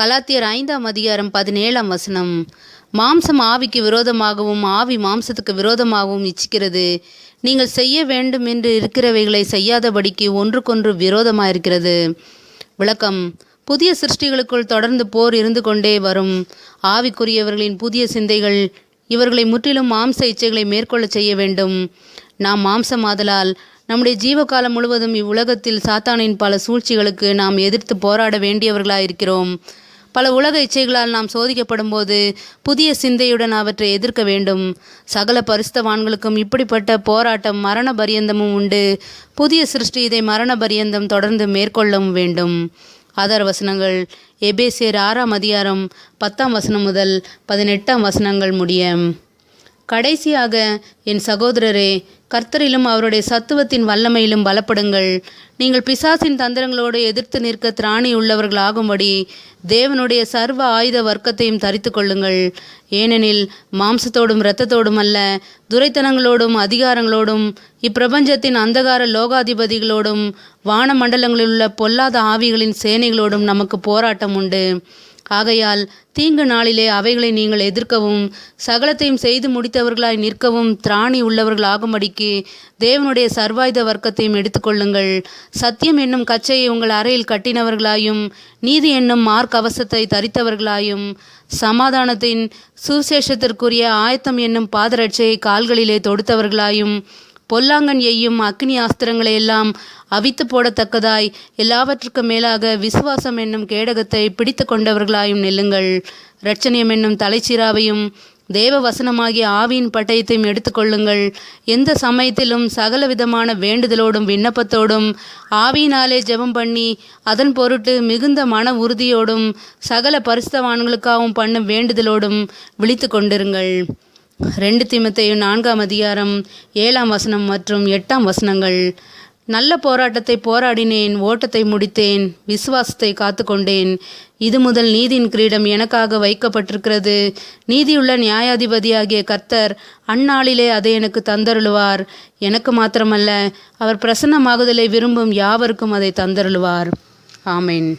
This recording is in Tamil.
கலாத்தியர் ஐந்தாம் அதிகாரம் பதினேழாம் வசனம். மாம்சம் ஆவிக்கு விரோதமாகவும் ஆவி மாம்சத்துக்கு விரோதமாகவும் இச்சிக்கிறது. நீங்கள் செய்ய வேண்டும் என்று இருக்கிறவைகளை செய்யாதபடிக்கு ஒன்றுக்கொன்று விரோதமாயிருக்கிறது. விளக்கம். புதிய சிருஷ்டிகளுக்குள் தொடர்ந்து போர் இருந்து கொண்டே வரும். ஆவிக்குரியவர்களின் புதிய சிந்தைகள் இவர்களை முற்றிலும் மாம்ச இச்சைகளை மேற்கொள்ள செய்ய வேண்டும். நாம் மாம்சமாதலால் நம்முடைய ஜீவகாலம் முழுவதும் இவ்வுலகத்தில் சாத்தானின் பல சூழ்ச்சிகளுக்கு நாம் எதிர்த்து போராட வேண்டியவர்களாயிருக்கிறோம். பல உலக இச்சைகளால் நாம் சோதிக்கப்படும் போது புதிய சிந்தையுடன் அவற்றை எதிர்க்க வேண்டும். சகல பரிஸ்தவான்களுக்கும் இப்படிப்பட்ட போராட்டம் மரண பரியந்தமும் உண்டு. புதிய சிருஷ்டி இதை மரண பரியந்தம் தொடர்ந்து மேற்கொள்ளவும் வேண்டும். ஆதார வசனங்கள் எபேசியர் ஆறாம் அதிகாரம் பத்தாம் வசனம் முதல் பதினெட்டாம் வசனங்கள் முடியும் கடைசியாக என் சகோதரரே கர்த்தரிலும் அவருடைய சத்துவத்தின் வல்லமையிலும் பலப்படுங்கள். நீங்கள் பிசாசின் தந்திரங்களோடு எதிர்த்து நிற்க திராணி உள்ளவர்களாகும்படி தேவனுடைய சர்வ ஆயுத வர்க்கத்தையும் தரித்து கொள்ளுங்கள். ஏனெனில் மாம்சத்தோடும் இரத்தத்தோடும் அல்ல துரைத்தனங்களோடும் அதிகாரங்களோடும் இப்பிரபஞ்சத்தின் அந்தகார லோகாதிபதிகளோடும் வானமண்டலங்களில் உள்ள பொல்லாத ஆவிகளின் சேனைகளோடும் நமக்கு போராட்டம் உண்டு. ஆகையால் தீங்கு நாளிலே அவைகளை நீங்கள் எதிர்க்கவும் சகலத்தையும் செய்து முடித்தவர்களாய் நிற்கவும் திராணி உள்ளவர்களாகும்படிக்கு தேவனுடைய சர்வாயுத வர்க்கத்தையும் எடுத்துக்கொள்ளுங்கள். சத்தியம் என்னும் கச்சையை உங்கள் அறையில் கட்டினவர்களாயும் நீதி என்னும் மார்க்கவசத்தை தரித்தவர்களாயும் சமாதானத்தின் சுசேஷத்திற்குரிய ஆயத்தம் என்னும் பாதரட்சையை கால்களிலே தொடுத்தவர்களாயும் பொல்லாங்கன் எய்யும் அக்னி ஆஸ்திரங்களை எல்லாம் அவித்து போடத்தக்கதாய் எல்லாவற்றுக்கும் மேலாக விசுவாசம் என்னும் கேடகத்தை பிடித்து கொண்டவர்களாயும் நெல்லுங்கள். இரட்சணியம் என்னும் தலைச்சீராவையும் தேவ வசனமாகிய ஆவியின் பட்டயத்தையும் எடுத்துக்கொள்ளுங்கள் எந்த சமயத்திலும் சகல விதமான வேண்டுதலோடும் விண்ணப்பத்தோடும் ஆவியினாலே ஜெபம் பண்ணி அதன் பொருட்டு மிகுந்த மன உறுதியோடும் சகல பரிசுத்தவான்களுக்காகவும் பண்ணும் வேண்டுதலோடும் விழித்து கொண்டிருங்கள். ரெண்டு திமுத்தையும் நான்காம் அதிகாரம் ஏழாம் வசனம் மற்றும் எட்டாம் வசனங்கள். நல்ல போராட்டத்தை போராடினேன் ஓட்டத்தை முடித்தேன் விசுவாசத்தை காத்துக்கொண்டேன். இது முதல் நீதியின் கிரீடம் எனக்காக வைக்கப்பட்டிருக்கிறது. நீதியுள்ள நியாயாதிபதியாகிய கர்த்தர் அந்நாளிலே அதை எனக்கு தந்தருளுவார். எனக்கு மாத்திரமல்ல அவர் பிரசன்னமாகுதலை விரும்பும் யாவருக்கும் அதை தந்தருளுவார். ஆமேன்.